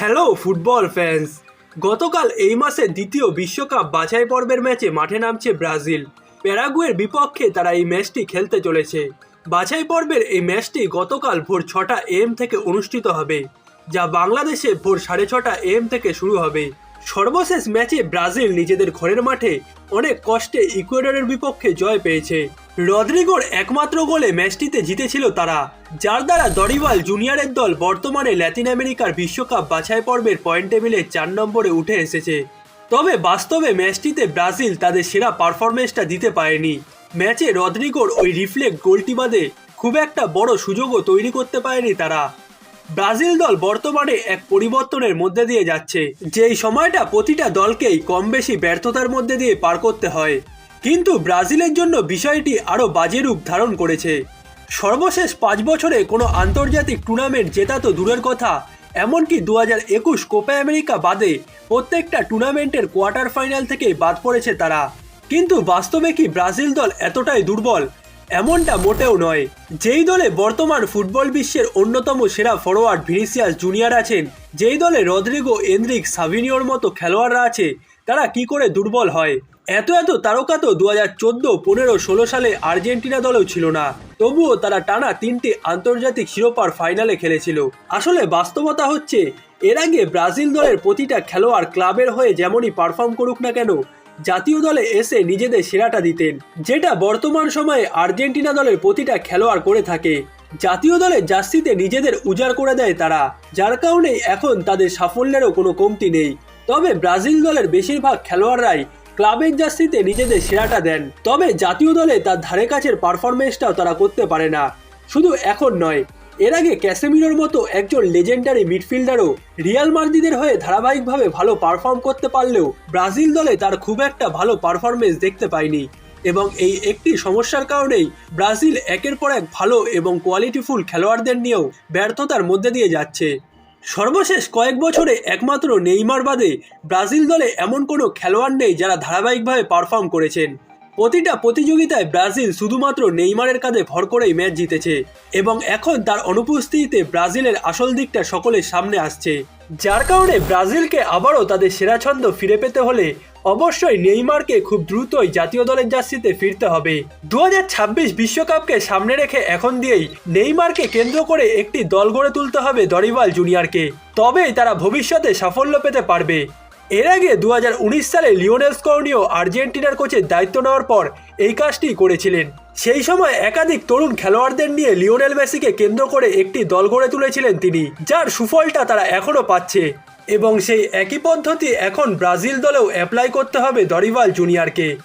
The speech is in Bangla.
হ্যালো ফুটবল ফ্যান্স গতকাল এই মাসের দ্বিতীয় বিশ্বকাপ বাছাই পর্বের ম্যাচে মাঠে নামছে ব্রাজিল। প্যারাগুয়ের বিপক্ষে তারা এই ম্যাচটি খেলতে চলেছে। বাছাই পর্বের এই ম্যাচটি গতকাল ভোর ছটা এম থেকে অনুষ্ঠিত হবে, যা বাংলাদেশে ভোর সাড়ে ছটা এম থেকে শুরু হবে। সর্বশেষ ম্যাচে ব্রাজিল নিজেদের ঘরের মাঠে অনেক কষ্টে ইকুয়েডরের বিপক্ষে জয় পেয়েছে। রদ্রিগোর একমাত্র গোলে ম্যাচটিতে জিতেছিল তারা, যার দ্বারা দরিবাল জুনিয়রের দল বর্তমানে ল্যাতিন আমেরিকার বিশ্বকাপ বাছাই পর্বের পয়েন্ট টেবিলে চার নম্বরে উঠে এসেছে। তবে বাস্তবে ম্যাচটিতে ব্রাজিল তাদের সেরা পারফরমেন্সটা দিতে পারেনি। ম্যাচে রদ্রিগোর ওই রিফ্লেক্ট গোলটি বাদে খুব একটা বড় সুযোগও তৈরি করতে পারেনি তারা। ব্রাজিল দল বর্তমানে এক পরিবর্তনের মধ্যে দিয়ে যাচ্ছে, যেই সময়টা প্রতিটা দলকেই কম বেশি ব্যর্থতার মধ্যে দিয়ে পার করতে হয়। কিন্তু ব্রাজিলের জন্য বিষয়টি আরও বাজে রূপ ধারণ করেছে। সর্বশেষ পাঁচ বছরে কোনো আন্তর্জাতিক টুর্নামেন্ট জেতা তো দূরের কথা, এমনকি দু হাজার একুশ কোপা আমেরিকা বাদে প্রত্যেকটা টুর্নামেন্টের কোয়ার্টার ফাইনাল থেকে বাদ পড়েছে তারা। কিন্তু বাস্তবে কি ব্রাজিল দল এতটাই দুর্বল? এমনটা মোটেও নয়। যেই দলে বর্তমান ফুটবল বিশ্বের অন্যতম সেরা ফরোয়ার্ড ভিনিসিয়াস জুনিয়র আছেন, যেই দলে রদ্রিগো এন্দ্রিক সাভিনিওর মতো খেলোয়াড়রা আছে, তারা কি করে দুর্বল হয়? এত এত তারকা তো দু হাজার চোদ্দ, পনেরো, ষোলো সালে আর্জেন্টিনা দলেও ছিল না। তবুও তারা টানা তিনটি আন্তর্জাতিক শিরোপার ফাইনালে খেলেছিল। আসলে বাস্তবতা হচ্ছে, এর আগে ব্রাজিল দলের প্রতিটা খেলোয়াড় ক্লাবের হয়ে যেমনই পারফর্ম করুক না কেন, জাতীয় দলে এসে নিজেদের সেরাটা দিতেন, যেটা বর্তমান সময়ে আর্জেন্টিনা দলের প্রতিটা খেলোয়াড় করে থাকে। জাতীয় দলের জার্সিতে নিজেদের উজাড় করে দেয় তারা, যার কারণে এখন তাদের সাফল্যেরও কোনো কমতি নেই। তবে ব্রাজিল দলের বেশিরভাগ খেলোয়াড়রাই ক্লাবের জার্সিতে নিজেদের সেরাটা দেন। তবে জাতীয় দলে তার ধারে কাছের পারফরমেন্সটাও তারা করতে পারে না। শুধু এখন নয়, এর আগে ক্যাসেমিরোর মতো একজন লেজেন্ডারি মিডফিল্ডারও রিয়াল মার্দিদের হয়ে ধারাবাহিকভাবে ভালো পারফর্ম করতে পারলেও ব্রাজিল দলে তার খুব একটা ভালো পারফরমেন্স দেখতে পায়নি। এবং এই একটি সমস্যার কারণেই ব্রাজিল একের পর এক ভালো এবং কোয়ালিটিফুল খেলোয়াড়দের নিয়েও ব্যর্থতার মধ্যে দিয়ে যাচ্ছে। সর্বশেষ কয়েক বছরে একমাত্র নেইমার বাদে ব্রাজিল দলে এমন কোনো খেলোয়াড় নেই যারা ধারাবাহিকভাবে পারফর্ম করেছেন। প্রতিটা প্রতিযোগিতায় ব্রাজিল শুধুমাত্র নেইমারের কাঁধে ভর করেই ম্যাচ জিতেছে এবং এখন তার অনুপস্থিতিতে ব্রাজিলের আসল দিকটা সকলের সামনে আসছে। যার কারণে ব্রাজিলকে আবারও তাদের সেরা ছন্দ ফিরে পেতে হলে অবশ্যই নেইমারকে খুব দ্রুতই জাতীয় দলের জার্সিতে ফিরতে হবে। দু বিশ্বকাপকে সামনে রেখে এখন দিয়েই নেইমারকে কেন্দ্র করে একটি দল গড়ে তুলতে হবে দরিবাল জুনিয়রকে। তবেই তারা ভবিষ্যতে সাফল্য পেতে পারবে। এর আগে দু হাজার উনিশ সালে লিওনেল স্কর্নিও আর্জেন্টিনার কোচের দায়িত্ব নেওয়ার পর এই কাজটি করেছিলেন। সেই সময় একাধিক তরুণ খেলোয়াড়দের নিয়ে লিওনেল মেসিকে কেন্দ্র করে একটি দল গড়ে তুলেছিলেন তিনি, যার সুফলটা তারা এখনও পাচ্ছে। এবং সেই একই পদ্ধতি এখন ব্রাজিল দলেও অ্যাপ্লাই করতে হবে দরিভাল জুনিয়রকে।